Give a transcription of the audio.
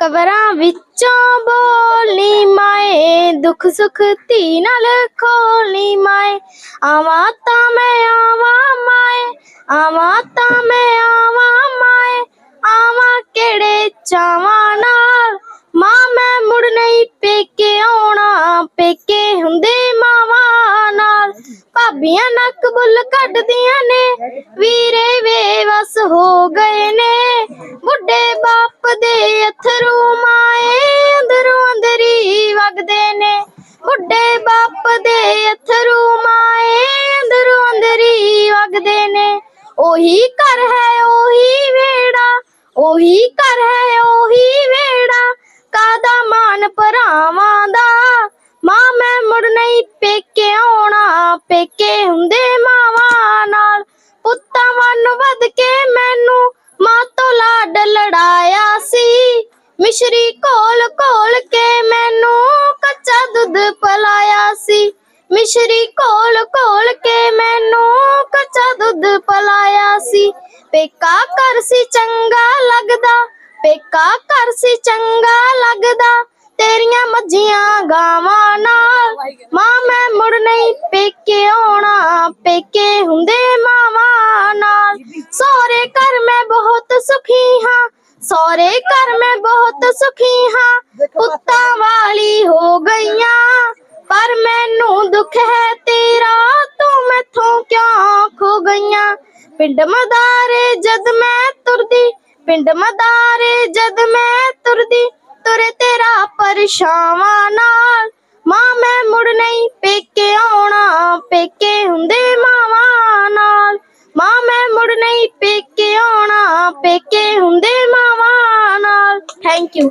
ਕਬਰਾਂ ਵਿੱਚੋਂ ਬੋਲੀ ਮਾਏ, ਦੁੱਖ ਸੁਖ ਧੀ ਨਾਲ ਖੋਲੀ ਮਾਏ। ਆਵਾਂ ਤਾਂ ਮੈਂ, ਆਵਾਂ ਮਾਏ, ਆਵਾਂ ਤਾਂ ਮੈਂ, ਆਵਾਂ ਮਾਏ। ਆਵਾਂ ਕਿਹੜੇ ਚਾਵਾਂ ਨਾਲ? ਮਾਂ, ਮੈਂ ਮੁੜ ਨਹੀਂ ਪੇਕੇ ਆਉਣਾ। ਪੇਕੇ ਹੁੰਦੇ ਮਾਵਾਂ ਨਾਲ। ਭਾਬੀਆਂ ਨੱਕ ਬੁੱਲ ਕੱਢਦੀਆਂ ਨੇ। ਵੀਰੇ ਵੇਵਸ ਹੋ ਗਏ ਨੇ। ਬੁੱਢੇ ਬਾਪ ਦੇ ਅਥਰੂ ਮਾਏ ਅੰਦਰੋਂ ਅੰਦਰੀ ਵਗਦੇ ਨੇ। ਬੁੱਢੇ ਬਾਪ ਦੇ ਅਥਰੂ ਮਾਏ ਅੰਦਰੋਂ ਅੰਦਰੀ ਵਗਦੇ ਨੇ। ਉਹੀ ਘਰ ਹੈ, ਉਹੀ ਵੇੜਾ ਉਹੀ ਘਰ ਹੈ, ਉਹੀ ਵੇੜਾ ਕਾਦਾ ਮਾਨ ਭਰਾਵਾਂ ਦਾ? ਮਾਂ ਮੈਂ ਮੁੜ ਨਹੀਂ ਪੇਕੇ ਆਉਣਾ। ਪੇਕੇ ਹੁੰਦੇ ਮਾਂ ਮਿਸ਼ਰੀ ਕੋਲ ਕੋਲ ਕੇ ਮੈਨੂੰ ਕੱਚਾ ਦੁੱਧ ਪਲਾਇਆ ਸੀ। ਪੇਕਾ ਘਰ ਸੀ ਚੰਗਾ ਲੱਗਦਾ, ਪੇਕਾ ਘਰ ਸੀ ਚੰਗਾ ਲੱਗਦਾ। ਤੇਰੀਆਂ ਮੱਝੀਆਂ ਗਾਵਾਂ ਨਾਲ, ਮਾਂ ਮੈਂ ਮੁੜ ਨਹੀਂ ਪੇਕੇ ਆਉਣਾ। ਪੇਕੇ ਹੁੰਦੇ ਮਾਵਾਂ ਨਾਲ। ਸਹੁਰੇ ਘਰ ਮੈਂ ਬਹੁਤ ਸੁਖੀ ਹਾਂ, ਸਹੁਰੇ ਘਰ ਮੈਂ ਬਹੁਤ ਸੁਖੀ ਹਾਂ। ਪੁੱਤਾਂ ਵਾਲੀ ਹੋ ਗਈਆਂ ਪਰ ਮੈਨੂੰ ਦੁੱਖ ਹੈ ਤੇਰਾ, ਤੂੰ ਮੈਥੋਂ ਕਿਉਂ ਖੋ ਗਈਆਂ? ਪਿੰਡ ਮਦਾਰੇ ਜਦ ਮੈਂ ਤੁਰਦੀ, ਪਿੰਡ ਮਦਾਰੇ ਜਦ ਮੈਂ ਤੁਰਦੀ, ਤੁਰੇ ਤੇਰਾ ਪਰਛਾਵਾਂ ਨਾਲ। ਮਾਂ, ਮੈਂ ਮੁੜ ਨਹੀਂ ਪੇਕੇ ਆਉਣਾ, ਪੇਕੇ ਹੁੰਦੇ ਮਾਵਾਂ ਨਾਲ। ਮਾਂ, ਮੈਂ ਮੁੜ ਨਹੀਂ ਪੇਕੇ ਆਉਣਾ, ਪੇਕੇ ਹੁੰਦੇ ਮਾਵਾਂ ਨਾਲ। Thank you